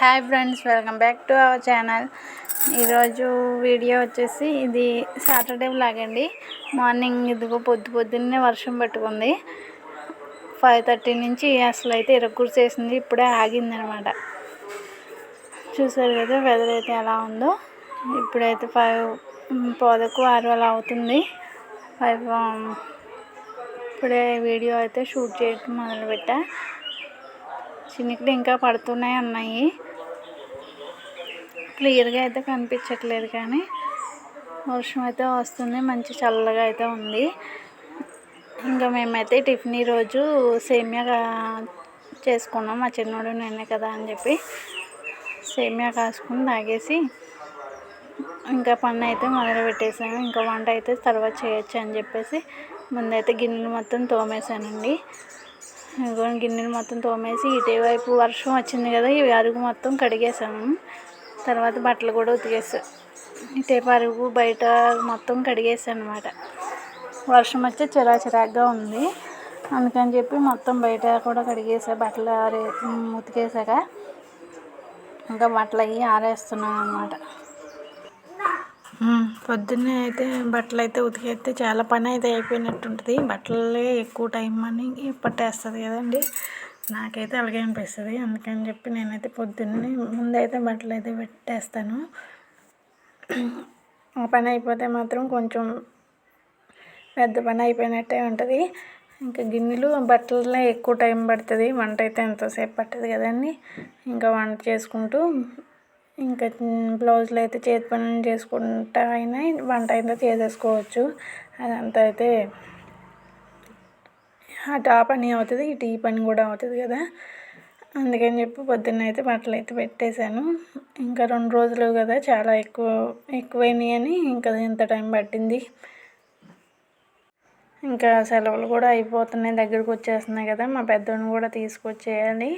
Hi friends welcome back to our channel. ఈరోజు video వచ్చేసి ఇది సాటర్డే లాగండి మార్నింగ్ ఇదిగో పొద్దు పొద్దున్నే వర్షం పట్టుకుంది. ఫైవ్ థర్టీ నుంచి అసలు అయితే ఇరక్కుర్చేసింది ఇప్పుడే ఆగిందనమాట. చూసారు కదా వెదర్ అయితే ఎలా ఉందో. ఇప్పుడైతే ఫైవ్ పోదకు ఆరు అలా అవుతుంది. ఫైవ్ ఇప్పుడే వీడియో అయితే షూట్ చేయడం మొదలుపెట్టా. చినుకులు ఇంకా పడుతూనే ఉన్నాయి క్లియర్గా అయితే కనిపించట్లేదు కానీ వర్షం అయితే వస్తుంది మంచి చల్లగా అయితే ఉంది. ఇంకా మేమైతే టిఫిన్ ఈరోజు సేమియా చేసుకున్నాం. మా చిన్నోడు నేనే కదా అని చెప్పి సేమియా కాసుకుని తాగేసి ఇంకా పని అయితే మొదలు పెట్టేసాను. ఇంకా వంట అయితే తర్వాత చేయొచ్చు అని చెప్పేసి ముందైతే గిన్నెలు మొత్తం తోమేశానండి. ఇంకో గిన్నెలు మొత్తం తోమేసి ఇటువైపు వర్షం వచ్చింది కదా ఈ అరుగు మొత్తం కడిగేసాము తర్వాత బట్టలు కూడా ఉతికేసా. ఇటే పరుగు బయట మొత్తం కడిగేసాను అనమాట వర్షం వచ్చి చిరా చిరాగ్గా ఉంది. అందుకని చెప్పి మొత్తం బయట కూడా కడిగేసా బట్టలు ఆరే ఉతికేసాక. ఇంకా బట్టలు అవి ఆరేస్తున్నాను అనమాట పొద్దున్నే అయితే బట్టలు అయితే ఉతికేస్తే చాలా పని అయితే అయిపోయినట్టు ఉంటుంది బట్టలే ఎక్కువ టైం అని పట్టేస్తుంది కదండి. నాకైతే అలాగే అనిపిస్తుంది. అందుకని చెప్పి నేనైతే పొద్దున్నే ముందైతే బట్టలు అయితే పెట్టేస్తాను. ఆ పని అయిపోతే మాత్రం కొంచెం పెద్ద పని అయిపోయినట్టే ఉంటుంది. ఇంకా గిన్నెలు బట్టలనే ఎక్కువ టైం పడుతుంది. వంట అయితే ఎంతోసేపు పట్టదు కదండి. ఇంకా వంట చేసుకుంటూ ఇంకా బ్లౌజులు అయితే చేతి పనులు చేసుకుంటా అయినా వంట అయితే చేసేసుకోవచ్చు. అదంతా అయితే ఆ టాప్ పని అవుతుంది ఈ టీ పని కూడా అవుతుంది కదా. అందుకని చెప్పి పొద్దున్న అయితే బట్టలు అయితే పెట్టేశాను. ఇంకా రెండు రోజులు కదా చాలా ఎక్కువ ఎక్కువైనాయి అని ఇంకా ఇంత టైం పట్టింది. ఇంకా సెలవులు కూడా అయిపోతున్నాయి దగ్గరకు వచ్చేస్తున్నాయి కదా. మా పెద్దోడిని కూడా తీసుకొచ్చేయాలి.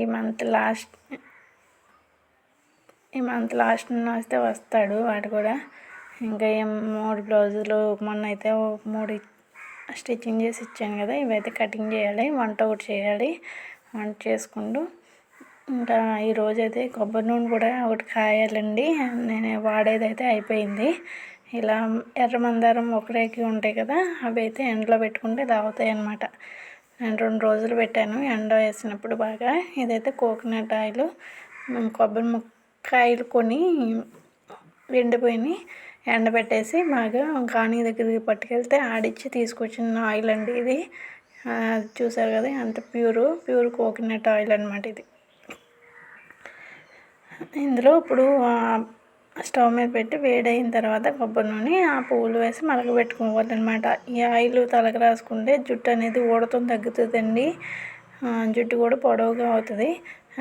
ఈ మంత్ లాస్ట్ ఈ మంత్ లాస్ట్ వస్తే వస్తాడు వాడు కూడా. ఇంకా ఏం మూడు బ్లౌజులు మొన్న అయితే మూడు స్టిచ్చింగ్ చేసి ఇచ్చాను కదా ఇవైతే కటింగ్ చేయాలి వంట ఒకటి చేయాలి వంట చేసుకుంటూ ఇంకా ఈరోజు అయితే కొబ్బరి నూనె కూడా ఒకటి కాయాలండి. నేను వాడేదైతే అయిపోయింది. ఇలా ఎర్ర మందారం ఒకరేకి ఉంటాయి కదా అవి అయితే ఎండలో పెట్టుకుంటే తాగుతాయి అన్నమాట నేను రెండు రోజులు పెట్టాను ఎండ వేసినప్పుడు బాగా. ఇదైతే కోకోనట్ ఆయిల్ కొబ్బరి ముక్కాయలు కొని ఎండిపోయినాయి ఎండబెట్టేసి బాగా కానీ దగ్గరికి పట్టుకెళ్తే ఆడిచ్చి తీసుకొచ్చిన ఆయిల్ అండి ఇది. చూసారు కదా అంత ప్యూర్ ప్యూర్ కోకోనట్ ఆయిల్ అనమాట ఇది. ఇందులో ఇప్పుడు స్టవ్ మీద పెట్టి వేడైన తర్వాత కొబ్బరి నూనె ఆ పువ్వులు వేసి మరగబెట్టుకోవాలన్నమాట. ఈ ఆయిల్ తలకు రాసుకుంటే జుట్టు అనేది ఊడటం తగ్గుతుందండి. జుట్టు కూడా పొడవుగా అవుతుంది.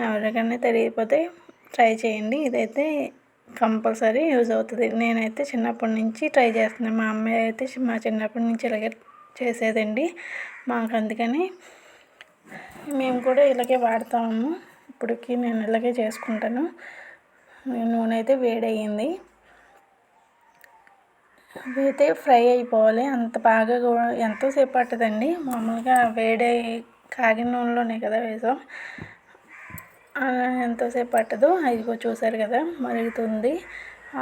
ఎవరికైనా తెలియకపోతే ట్రై చేయండి. ఇదైతే కంపల్సరీ యూజ్ అవుతుంది. నేనైతే చిన్నప్పటి నుంచి ట్రై చేస్తున్నాను మా అమ్మాయి అయితే మా చిన్నప్పటి నుంచి ఇలాగే చేసేదండి. మాకు అందుకని మేము కూడా ఇలాగే వాడతాము. ఇప్పటికి నేను ఇలాగే చేసుకుంటాను. నూనె అయితే వేడయ్యింది. అయితే ఫ్రై అయిపోవాలి. అంత బాగా కూడా ఎంతోసేపు పట్టదండి. మామూలుగా వేడే కాగిన నూనెలోనే కదా వేసాం. ఎంతోసేపు పట్టదు ఇదిగో చూసారు కదా మరుగుతుంది.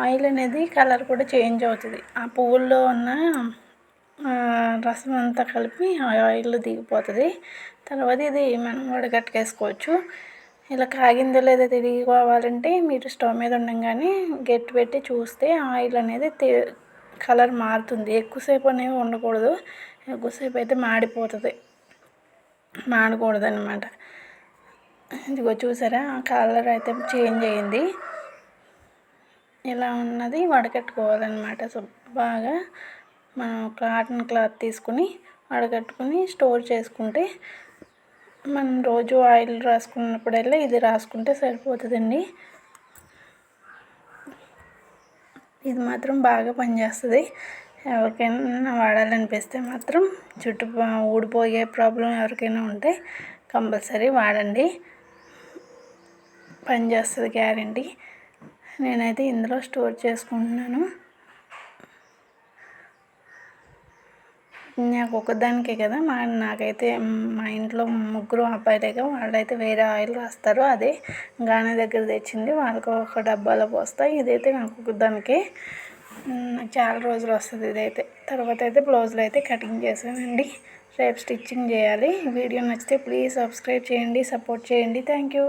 ఆయిల్ అనేది కలర్ కూడా చేంజ్ అవుతుంది. ఆ పువ్వుల్లో ఉన్న రసం అంతా కలిపి ఆయిల్ దిగిపోతుంది. తర్వాత ఇది మనం వడగట్టుకేసుకోవచ్చు ఇలా కాగిందో లేదో తిరిగిపోవాలంటే మీరు స్టవ్ మీద ఉండగానే గట్టి పెట్టి చూస్తే ఆయిల్ అనేది కలర్ మారుతుంది. ఎక్కువసేపు అనేవి ఉండకూడదు. ఎక్కువసేపు అయితే మాడిపోతుంది. మాడకూడదు అనమాట ఇదిగో చూసారా కలర్ అయితే చేంజ్ అయింది. ఇలా ఉన్నది వడకట్టుకోవాలన్నమాట. సో బాగా మనం కాటన్ క్లాత్ తీసుకుని వడగట్టుకుని స్టోర్ చేసుకుంటే మనం రోజు ఆయిల్ రాసుకున్నప్పుడల్లా ఇది రాసుకుంటే సరిపోతుందండి. ఇది మాత్రం బాగా పనిచేస్తుంది. ఎవరికైనా వాడాలనిపిస్తే మాత్రం చుట్టూ ఊడిపోయే ప్రాబ్లం ఎవరికైనా ఉంటే కంపల్సరీ వాడండి. పనిచేస్తుంది గ్యారంటీ. నేనైతే ఇందులో స్టోర్ చేసుకుంటున్నాను. నాకు ఒకదానికే కదా మా నాకైతే మా ఇంట్లో ముగ్గురు అబ్బాయిలేగా వాళ్ళైతే వేరే ఆయిల్ రాస్తారు అదే గానే దగ్గర తెచ్చింది వాళ్ళకి ఒక డబ్బాలో పోస్తా ఇదైతే నాకు ఒకదానికే. నాకు చాలా రోజులు వస్తుంది ఇదైతే. తర్వాత అయితే బ్లౌజులు అయితే కటింగ్ చేశానండి. రేపు స్టిచ్చింగ్ చేయాలి. వీడియో నచ్చితే ప్లీజ్ సబ్స్క్రైబ్ చేయండి సపోర్ట్ చేయండి. Thank you.